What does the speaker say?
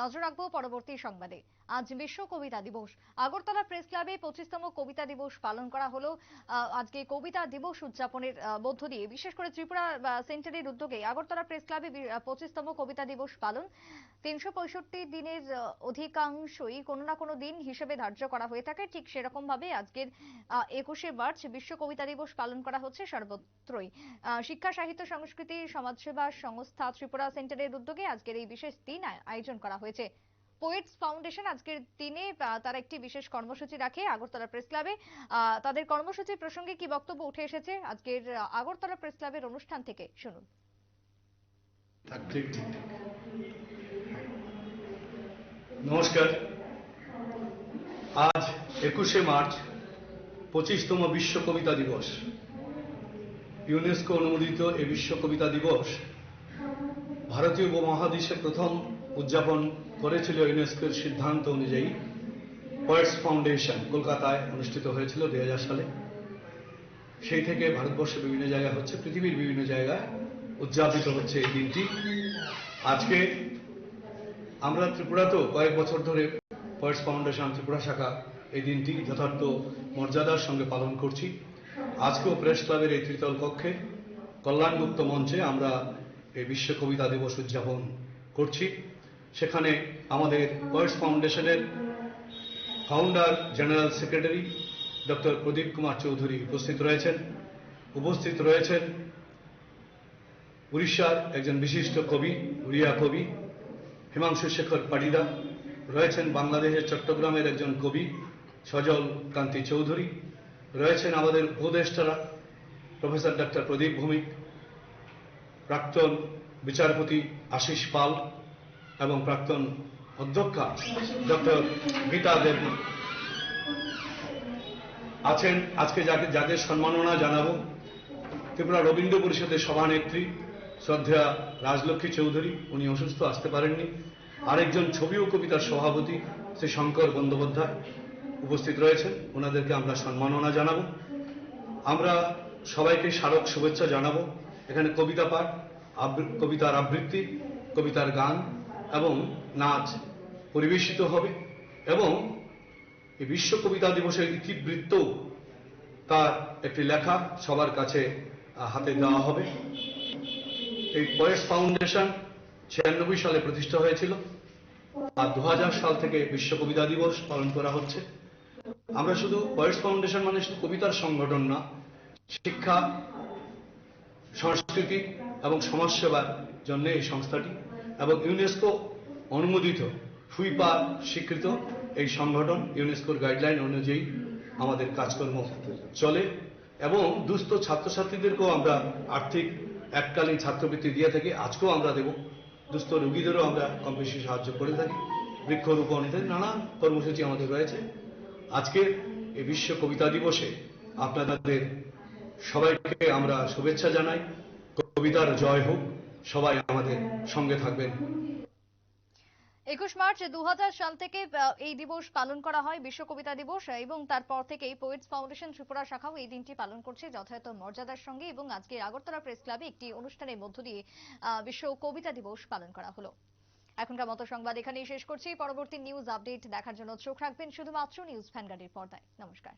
নজর রাখব পরবর্তী সংবাদে। আজ বিশ্ব কবিতা দিবস। আগরতলা প্রেস ক্লাবে পঁচিশতম কবিতা দিবস পালন করা হলো। আজকে কবিতা দিবস উদযাপনের মধ্য দিয়ে। বিশেষ করে ত্রিপুরা সেন্টারের উদ্যোগে আগরতলা প্রেস ক্লাবে পঁচিশতম কবিতা দিবস পালন। তিনশো পঁয়ষট্টি দিনের অধিকাংশই কোনো না কোনো দিন হিসেবে ধার্য করা হয়ে থাকে। ঠিক সেরকম ভাবে আজকের একুশে মার্চ বিশ্ব কবিতা দিবস পালন করা হচ্ছে সর্বত্রই। শিক্ষা, সাহিত্য, সংস্কৃতি, সমাজসেবা সংস্থা ত্রিপুরা সেন্টারের উদ্যোগে আজকের এই বিশেষ দিন আয়োজন করা হয়েছে। পোয়েটস ফাউন্ডেশন আজকের দিনে তারা একটি বিশেষ কর্মসূচি রাখে আগরতলা প্রেস ক্লাবে তাদের কর্মসূচি প্রসঙ্গে কি বক্তব্য উঠে এসেছে? আজকের আগরতলা প্রেস ক্লাবের অনুষ্ঠান থেকে শুনুন। নমস্কার। আজ একুশে মার্চ, পঁচিশতম বিশ্ব কবিতা দিবস। ইউনেস্কো অনুমোদিত এই বিশ্ব কবিতা দিবস ভারতীয় উপমহাদেশে প্রথম উদযাপন করেছিল ইউনেস্কোর সিদ্ধান্ত অনুযায়ী পোয়েটস ফাউন্ডেশন, কলকাতায় অনুষ্ঠিত হয়েছিল দু হাজার সালে। সেই থেকে ভারতবর্ষের বিভিন্ন জায়গায় হচ্ছে, পৃথিবীর বিভিন্ন জায়গায় উদযাপিত হচ্ছে এই দিনটি। আজকে আমরা ত্রিপুরাতেও কয়েক বছর ধরে পয়েটস ফাউন্ডেশন, ত্রিপুরা শাখা এই দিনটি যথার্থ মর্যাদার সঙ্গে পালন করছি। আজকেও প্রেস ক্লাবের এই ত্রিতল কক্ষে কল্যাণগুপ্ত মঞ্চে আমরা এই বিশ্ব কবিতা দিবস উদযাপন করছি। সেখানে আমাদের পয়েটস ফাউন্ডেশনের founder general secretary doctor Pradip Kumar Chowdhury উপস্থিত রয়েছেন। উপস্থিত রয়েছেন উড়িষ্যার একজন বিশিষ্ট কবি, উড়িয়া কবি, হিমাংশু শেখর পাডিদা রয়েছেন বাংলাদেশের চট্টগ্রামের একজন কবি, সজল কান্তি চৌধুরী। রয়েছেন আমাদের উপদেষ্টারা, প্রফেসর ডক্টর প্রদীপ ভৌমিক। প্রাক্তন বিচারপতি আশিস পাল এবং প্রাক্তন অধ্যক্ষা ডক্টর গীতা দেবী আছেন, আজকে যাকে যাদের সম্মাননা জানাব, ত্রিপুরা রবীন্দ্র পরিষদের সভানেত্রী শ্রদ্ধা রাজলক্ষ্মী চৌধুরী, উনি অসুস্থ, আসতে পারেননি। আরেকজন ছবি ও কবিতার সভাপতি শ্রী শঙ্কর বন্দ্যোপাধ্যায় উপস্থিত রয়েছেন, ওনাদেরকে আমরা সম্মাননা জানাব। আমরা সবাইকে স্মারক শুভেচ্ছা জানাব। এখানে কবিতা পাঠ কবিতার আবৃত্তি, কবিতার গান এবং নাচ পরিবেশিত হবে এবং এই বিশ্ব কবিতা দিবসের ইতিবৃত্ত তার একটি লেখা সবার কাছে হাতে দেওয়া হবে। এই পয়েস ফাউন্ডেশন ছিয়ানব্বই সালে প্রতিষ্ঠা হয়েছিল আর দু হাজার সাল থেকে বিশ্ব কবিতা দিবস পালন করা হচ্ছে। আমরা শুধু পয়েস ফাউন্ডেশন মানে শুধু কবিতার সংগঠন না, শিক্ষা সংস্কৃতি এবং সমাজসেবার জন্য এই সংস্থাটি এবং ইউনেস্কো অনুমোদিত ফুইপা স্বীকৃত এই সংগঠন ইউনেস্কোর গাইডলাইন অনুযায়ী আমাদের কাজকর্ম চলে এবং দুস্থ ছাত্রছাত্রীদেরকেও আমরা আর্থিক এককালীন ছাত্রবৃত্তি দিয়ে থাকি। আজকেও আমরা দেব। দুস্থ রোগীদেরও আমরা কম বেশি সাহায্য করে থাকি। বৃক্ষরোপণ নানান কর্মসূচি আমাদের রয়েছে। আজকের এই বিশ্ব কবিতা দিবসে আপনাদের সবাইকে আমরা শুভেচ্ছা জানাই। কবিতার জয় হোক। সবাই আমাদের সঙ্গে থাকবেন। একুশ মার্চ দু সাল থেকে এই দিবস পালন করা হয়, বিশ্ব কবিতা দিবস এবং তারপর থেকেই পোয়েটস ফাউন্ডেশন ত্রিপুরা শাখাও এই দিনটি পালন করছে যথাযথ মর্যাদার সঙ্গে এবং আজকে আগরতলা প্রেস ক্লাবে একটি অনুষ্ঠানের মধ্য দিয়ে বিশ্ব কবিতা দিবস পালন করা হলো। এখনকার মতো সংবাদ এখানেই শেষ করছি। পরবর্তী নিউজ আপডেট দেখার জন্য চোখ রাখবেন শুধুমাত্র নিউজ ভ্যানগার্ডের পর্দায়। নমস্কার।